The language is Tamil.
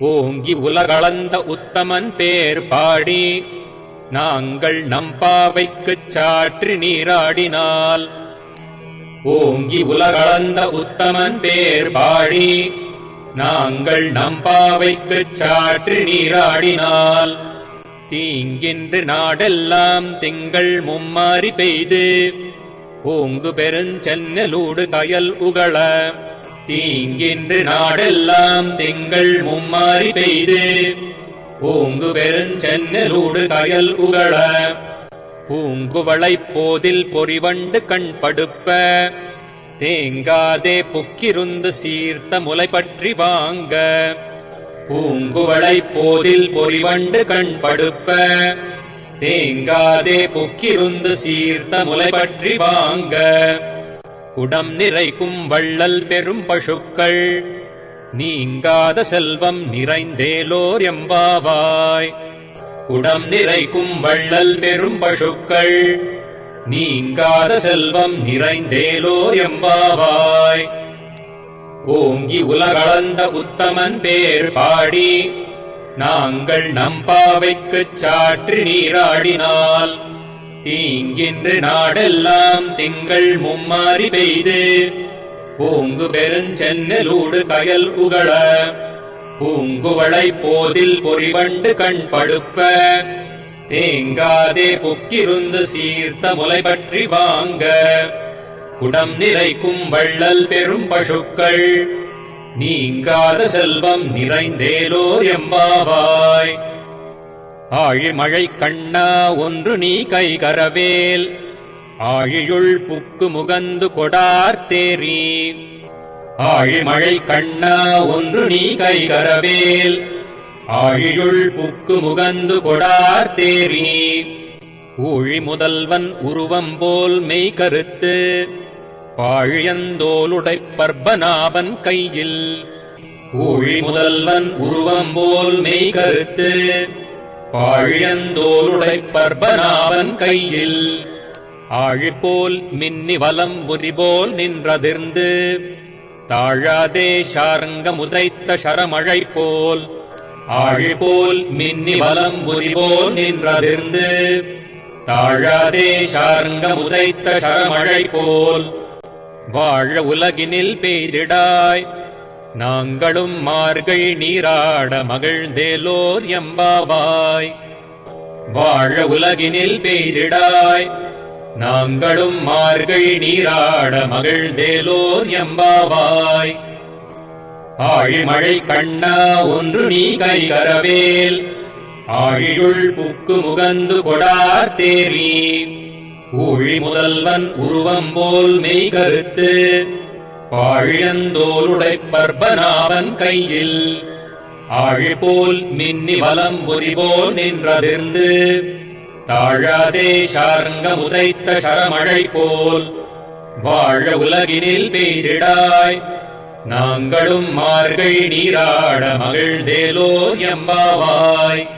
ஓங்கி உலகளந்த உத்தமன் பேர் பாடி. நாங்கள் நம் பாவைக்குச் சாற்றி நீராடினால். ஓங்கி உலகளந்த உத்தமன் பேர் பாடி. நாங்கள் நம் பாவைக்குச் சாற்றி நீராடினால். தீங்கின்று நாடெல்லாம் திங்கள் மும்மாறி பெய்து. ஓங்கு பெருஞ்சென்னலூடு கயல் உகள. தீங்கின்று நாடெல்லாம் திங்கள் மும்மாறி பெய்து. பூங்கு பெருஞ்சென்னலூடு கயல் உகள பூங்குவளை போதில் பொறிவண்டு கண் படுப்ப. தேங்காதே புக்கிருந்து சீர்த்த முலை பற்றி வாங்க. பூங்குவளை போதில் பொறிவண்டு கண் படுப்ப. தேங்காதே புக்கிருந்து சீர்த்த முலை பற்றி வாங்க. குடம் நிறைக்கும் வள்ளல் பெரும் பசுக்கள். நீங்காத செல்வம் நிறைந்தேலோர் எம்பாவாய். குடம் நிறைக்கும் வள்ளல் பெரும் பசுக்கள். நீங்காத செல்வம் நிறைந்தேலோர் எம்பாவாய். ஓங்கி உலகளந்த உத்தமன் பேர் பாடி. நாங்கள் நம்பாவைக்குச் சாற்றி நீராடினால். தீங்கின்று நாடெல்லாம் திங்கள் மும்மாறி பெய்து. பூங்கு பெருஞ்சென்னலூடு கயல் உகள பூங்குவளை போதில் பொறிவண்டு கண் படுப்ப. தேங்காதே புக்கிருந்து சீர்த்த முலை பற்றி வாங்க. குடம் நிறைக்கும் வள்ளல் பெரும் பசுக்கள். நீங்காத செல்வம் நிறைந்தேலோ எம்பாவாய். ஆழிமழை கண்ணா ஒன்று நீ கை கரவேல் ஆழியுள் புக்கு முகந்து கொடார் ஆழிமழை கண்ணா ஒன்று நீ கை கரவேல் ஆழியுள் புக்கு முகந்து கொடார் ஊழி முதல்வன் உருவம் போல் மெய் கருத்து. பாழியந்தோலுடைப் பர்பநாபன் கையில். ஊழி முதல்வன் உருவம் போல் மெய் கருத்து. பாழியந்தோலுடைப் பர்பனாவன் கையில். ஆழிப்போல் மின்னி வலம் உரிபோல் நின்றதிர்ந்து. தாழாதே சார்ங்க முதைத்த சரமழை போல். ஆழிபோல் மின்னி வலம் புரிபோல் நின்றதிர்ந்து. தாழாதே சார்ங்க முதைத்த சரமழை போல். வாழ உலகினில் பெய்திடாய். நாங்களும் மார்கழி நீராட மகிழ்ந்தேலோர் எம்பாவாய். வாழ உலகினில் பெய்திடாய் நாங்களும் மார்கழி நீராட மகிழ்ந்தேலோர் எம்பாவாய். ஆழிமழை கண்ணா ஒன்று நீ கைகரவேல். ஆழியுள் புக்கு முகந்து கொடார் தேரி ஊழி முதல்வன் உருவம் போல் மெய் கருத்து பர்பனாவன் கையில். ஆழிபோல் மின்னி வலம் புரிபோல் நின்றதிர்ந்து. தாழாதே சார்ங்க முதைத்த சரமழை போல் வாழ உலகினில் பெய்திடாய். நாங்களும் மார்கை நீராட மகிழ்ந்தேலோ எம்பாவாய்.